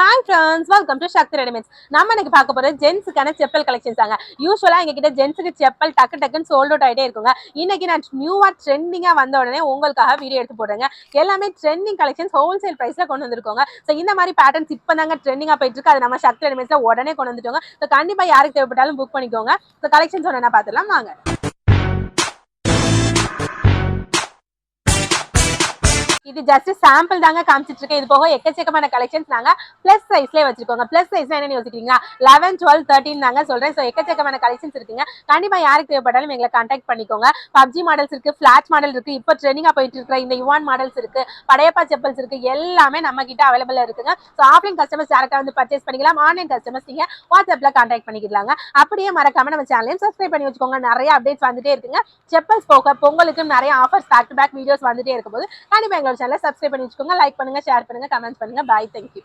Hi friends welcome to Sakthi readymades நம்ம இன்னைக்கு பார்க்க போறது ஜென்ஸுக்கான செப்பல் கலெக்ஷன்ஸ் தாங்க. யூஸ்வலாக எங்க கிட்ட ஜென்ஸுக்கு செப்பல் டக்கு டக்குன்னு சோல்ட் அவுட் ஆகிட்டே இருக்குங்க. இன்னைக்கு நான் நியூவாக ட்ரெண்டிங்காக வந்த உடனே உங்களுக்காக வீடியோ எடுத்து போடுறேங்க. எல்லாமே ட்ரெண்டிங் கலெக்ஷன்ஸ் ஹோல்சேல் ப்ரைஸில் கொண்டு வந்திருக்கோங்க. ஸோ இந்த மாதிரி பேட்டர்ன்ஸ் இப்போ தாங்க ட்ரெண்டிங்காக போயிட்டு இருக்கு. அது நம்ம சக்தி ரெடிமேட்ஸில் உடனே கொண்டு வந்துட்டோங்க. ஸோ கண்டிப்பாக யாருக்கு தேவைப்பட்டாலும் புக் பண்ணிக்கோங்க. ஸோ கலெக்ஷன்ஸ் ஒன்று பார்த்துலாம் வாங்க. இது ஜஸ்ட் சாம்பிள் தாங்க காமிச்சிட்டு இருக்கேன் இது போக எக்கச்சக்கமான கலெக்ஷன்ஸ் நாங்க பிளஸ் சைஸ்லேயே வச்சிருக்கோங்க. பிளஸ் சைஸ் என்னன்னு யோசிக்கிறீங்களா? லெவன் டுவெல் தேர்ட்டின் தாங்க சொல்றேன். ஸோ எக்கச்சக்கமான கலெக்ஷன்ஸ் இருக்குங்க. கண்டிப்பா யாருக்கு தேவைப்பட்டாலும் எங்களை கான்டாக்ட் பண்ணிக்கோங்க. பப்ஜி மாடல்ஸ் இருக்கு ஃபிளாட் மாடல் இருக்கு. இப்போ ட்ரெண்டிங்கா போயிட்டு இருக்கிற இந்த யுவான் மாடல்ஸ் இருக்கு படையப்பா செப்பல்ஸ் இருக்கு எல்லாமே நம்ம கிட்ட அவைலபிளா இருக்குங்க. ஸோ ஆஃப்லைன் கஸ்டமர்ஸ் யாருக்காக வந்து பர்ச்சேஸ் பண்ணிக்கலாம். ஆன்லைன் கஸ்டமர்ஸ் நீங்க வாட்ஸ்அப்ல கான்டாக்ட் பண்ணிக்கலாங்க. அப்படியே மறக்காம நம்ம சேனலையும் சப்ஸ்கிரைப் பண்ணி வச்சுக்கோங்க. நிறைய அப்டேட்ஸ் வந்துட்டே இருக்குங்க. செப்பல்ஸ் போக பொங்கலுக்கு நிறைய offers back to back videos வந்துட்டே இருக்கும்போது கண்டிப்பா எங்களோட சேனலை சப்ஸ்கிரைப் பண்ணி வச்சுக்கோங்க லைக் பண்ணுங்க ஷேர் பண்ணுங்க கமெண்ட்ஸ் பண்ணுங்க. Bye thank you